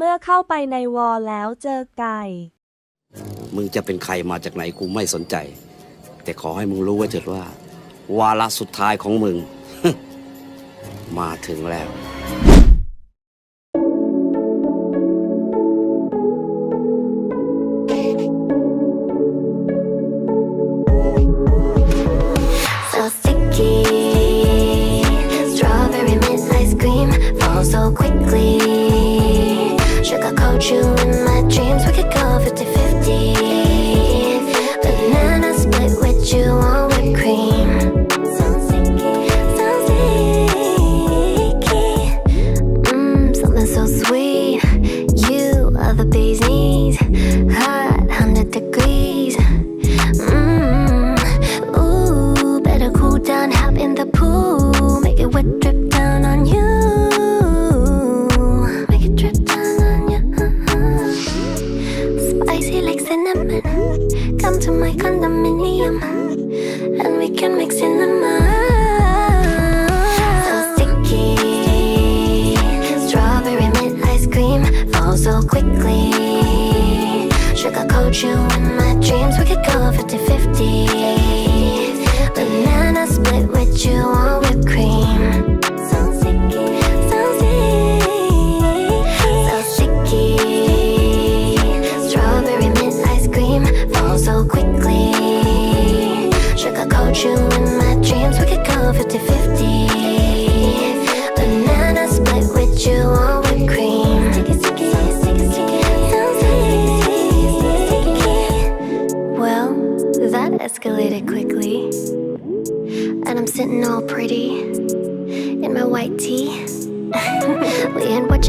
เมื่อเข้าไปในวอลแล้วเจอไก่ มึงจะเป็นใครมาจากไหนกูไม่สนใจ แต่ขอให้มึงรู้ไว้เถิดว่า วาระสุดท้ายของมึง มาถึงแล้ว so sticky. Strawberry mint ice cream falls so quickly. You in my dreams, we could go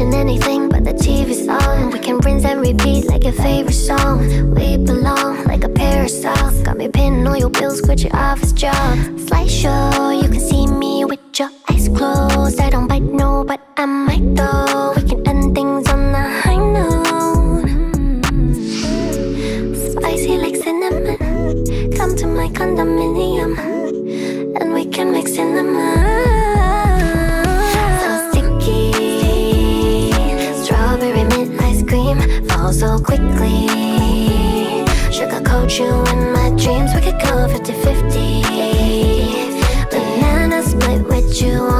watching anything but the TV's on. We can rinse and repeat like your favorite song. We belong like a parasol. Got me pinning all your bills, quit your office job. Slideshow, you can see me with your eyes closed. I don't bite no, but I might though. We can end things on a high note. Spicy like cinnamon. Come to my condominium, and we can mix cinnamon. So quickly. Sugarcoat you in my dreams, we could go 50 50. Banana split with you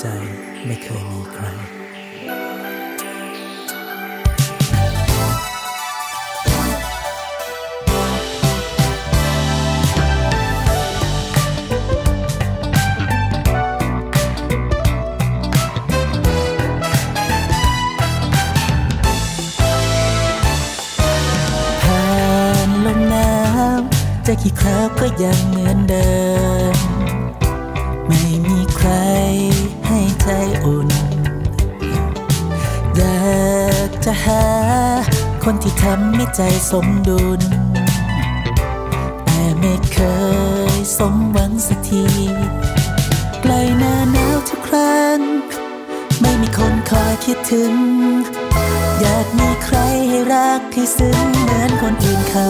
ใจไม่เคยมีใครผ่านลมหนาวจะกี่คราวก็ยังเหมือนเดิม ไม่มีใคร ใจอุ่น อยากจะหา คนที่ทำให้ใจสมดุล แต่ไม่เคยสมหวังสักทีใกล้หน้าหนาวทุกครั้ง ไม่มีคนคอยคิดถึง อยากมีใครให้รักให้ซึ้งเหมือนคนอื่นเขา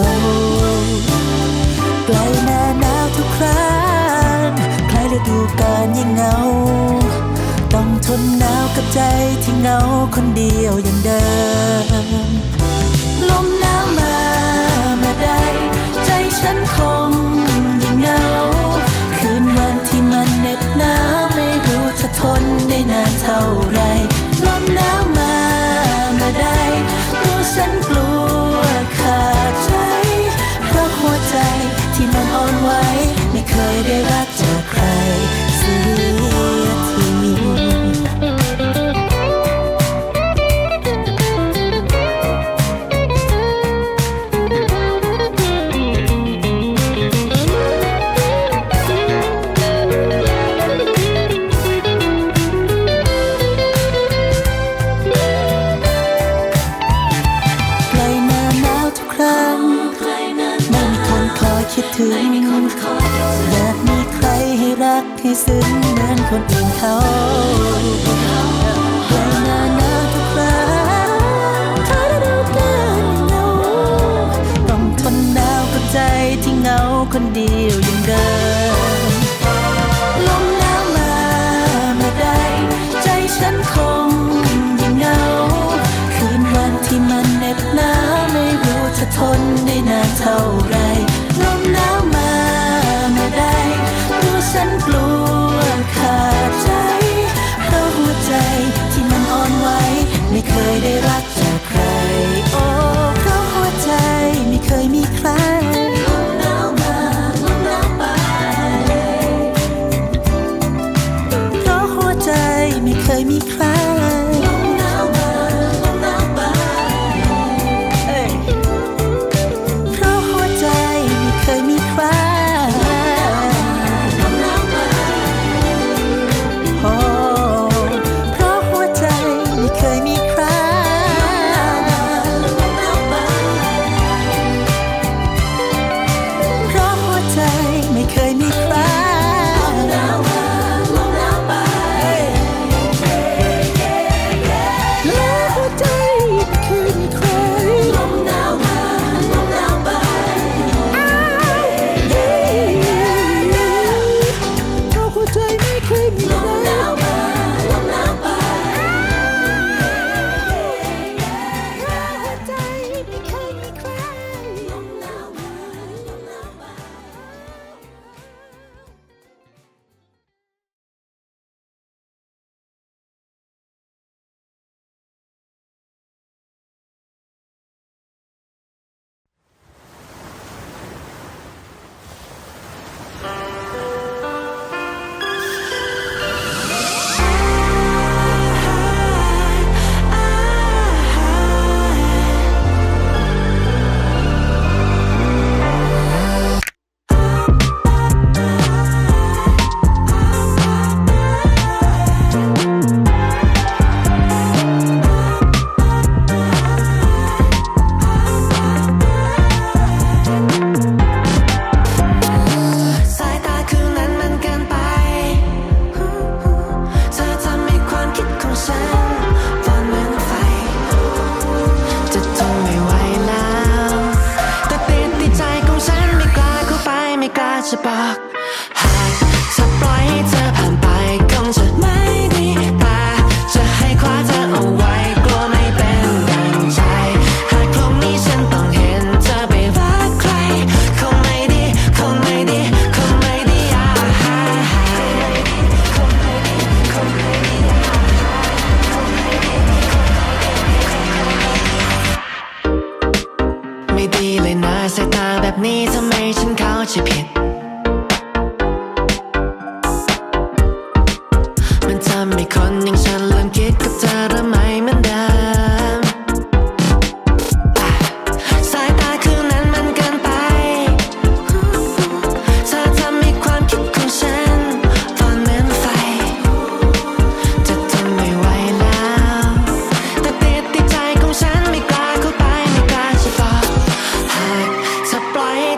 ใกล้หน้า เหงาคนเดียวอย่างเดิม ลมหนาวมาเมื่อใด ใจฉันคงยิ่งเหงา คืนวันที่มันเหน็บหนาวไม่รู้จะทนได้นานเท่าไร ลมหนาว ซึ้งเหมือนคนอื่นเขาเวลานานทุกครั้งเอได้รู้กันเงต้องทนหนาวกัใจที่เหงาคนเดียวยังเดินลมหนาวมามาได้ใจฉันคงยังเหงาคืนวันที่มันเหน็บหนาวไม่รู้จะทนได้นานเท่าไร จะบอกหากจะปล่อยให้เธอผ่านไปคงจะไม่ดีแต่จะให้คว้าเธอเอาไว้กลัวไม่เป็นดังใจ หากครั้งนี้ฉันต้องเห็นเธอไปรักใครคงไม่ดีคงไม่ดีคงไม่ดีอะไม่ดีเลยนะสายตาแบบนี้ทำไมฉันเข้าใจผิด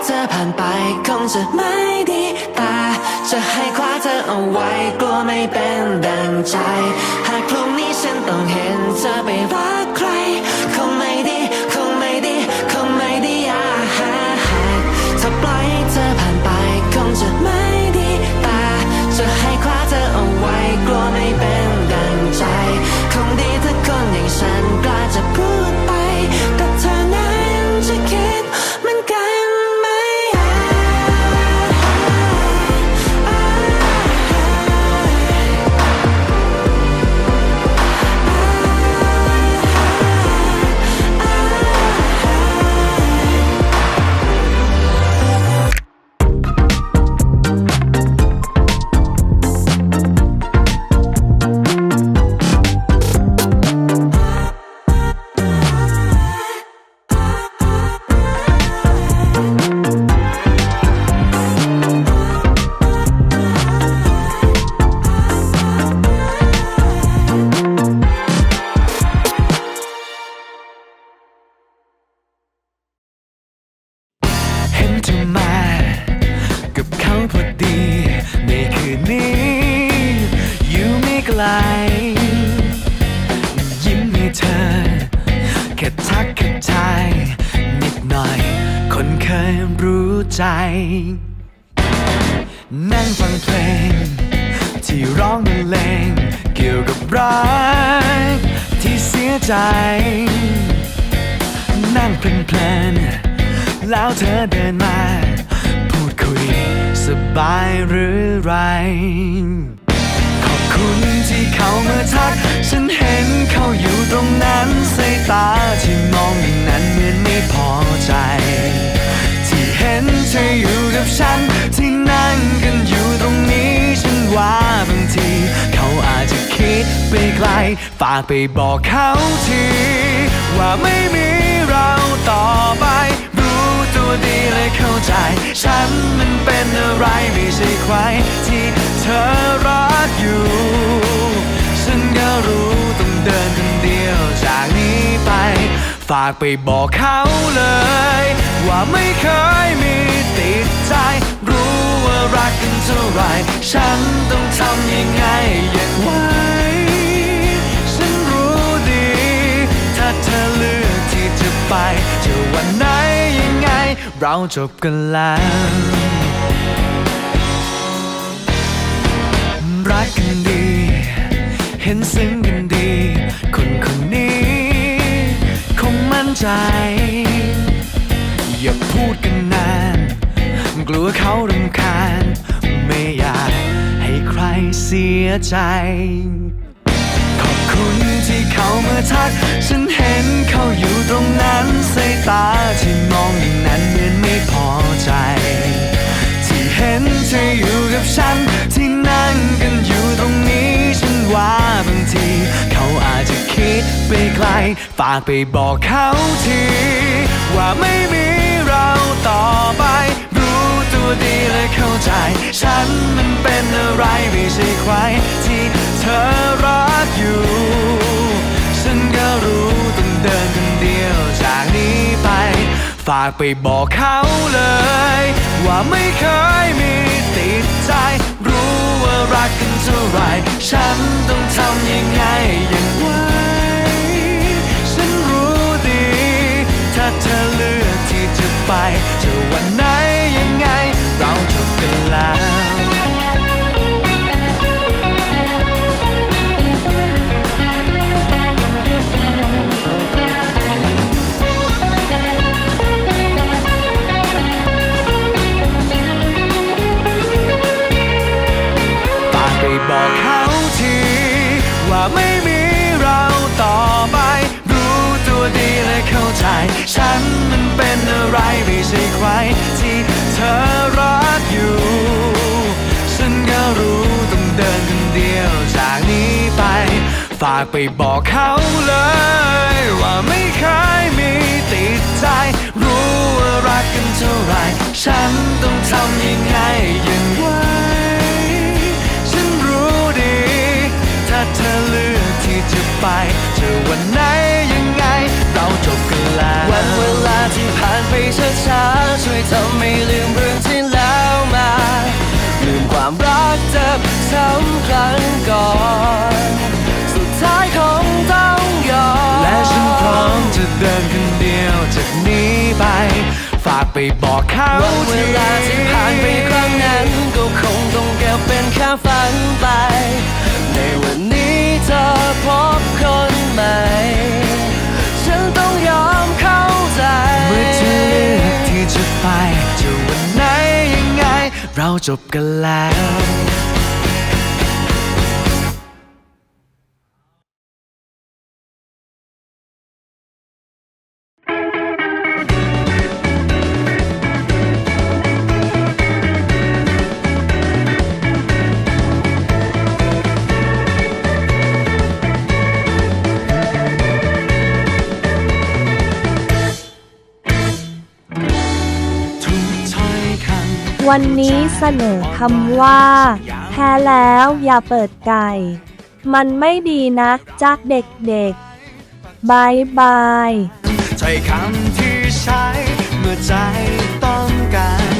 เธอผ่านไปคงจะไม่ดีตา จะให้คว้าเธอเอาไว้กลัวไม่เป็นดังใจ หากพรุ่งนี้ฉันต้องเห็นเธอไปวัก ลง ที่ร้องบรรเลงเกี่ยวกับรักที่เสียใจ นั่งเพลินๆแล้วเธอเดินมา พูดคุยสบายหรือไร ขอบคุณที่เขามาทัก ฉันเห็นเขาอยู่ตรงนั้นสายตาที่มองอย่างนั้นเหมือนไม่พอใจ ที่เห็นเธออยู่กับฉันที่นั่งกันอยู่ตรงนี้ฉัน ว่าบางที เขาอาจจะคิดไปไกล ฝากไปบอกเขาที ว่าไม่มีเราต่อไป รู้ตัวดีและเข้าใจ ฉันมันเป็นอะไรไม่ใช่ใครที่เธอรักอยู่ ฉันก็รู้ต้องเดินคนเดียวจากนี้ไป ฝากไปบอกเขาเลย ว่าไม่เคยมีติดใจ รู้ว่ารักกันเท่าไร ฉันต้องทำยังไงอย่างไว้ฉันรู้ดี ถ้าเธอเลือกที่จะไปจะวันไหนยังไง เราจบกันแล้วรักกันดี เห็นซึ้ง ใจ อย่าพูดกันนาน กลัวเขารำคาญ ไม่อยากให้ใครเสียใจ ขอบคุณที่เขามาทัก ฉันเห็นเขาอยู่ตรงนั้นสายตาที่มองอย่างนั้นเหมือนไม่พอใจ ที่เห็นเธออยู่กับฉันที่ ไปไกล ฝากไปบอกเขาที ว่าไม่มีเราต่อไป รู้ตัวดีและเข้าใจ ฉันมันเป็นอะไรไม่ใช่ใครที่เธอรักอยู่ ฉันก็รู้ต้องเดินคนเดียวจากนี้ไป ฝากไปบอกเขาเลย ว่าไม่เคยมีติดใจ รู้ว่ารักกันเท่าไร ฉันต้องทำยังไงอย่างว้ฉั เธอเลือกที่จะไปจะวันไหนยังไง เราจบกันแล้วฝากไปบอกเขาทีว่าไม่ ฉันมันเป็นอะไรไม่ใช่ใครที่เธอรักอยู่ ฉันก็รู้ต้องเดินคนเดียวจากนี้ไป ฝากไปบอกเขาเลย ว่าไม่เคยมีติดใจ รู้ว่ารักกันเท่าไร ฉันต้องทำยังไงย่างไว้ฉันรู้ดี ถ้าเธอเลือกที่จะไป ทำให้ลืมเรื่องที่แล้วมา ลืมความรักเจ็บช้ำครั้งก่อน สุดท้ายคงต้องยอมและฉันพร้อมจะเดินคนเดียวจากนี้ไป ฝากไปบอกเขาวเวลาที่ผ่านไปครั้งนั้น ก็คงต้องเก็บเป็นแค่ฝันไป ในวันนี้เธอพบคนใหม่ ไปจะวันไหนยังไง เราจบกันแล้ว วันนี้เสนอคำว่า แพ้แล้วอย่าเปิดไก่ มันไม่ดีนะจากเด็กๆบายบายใช้คำที่ใช้เมื่อใจต้องการ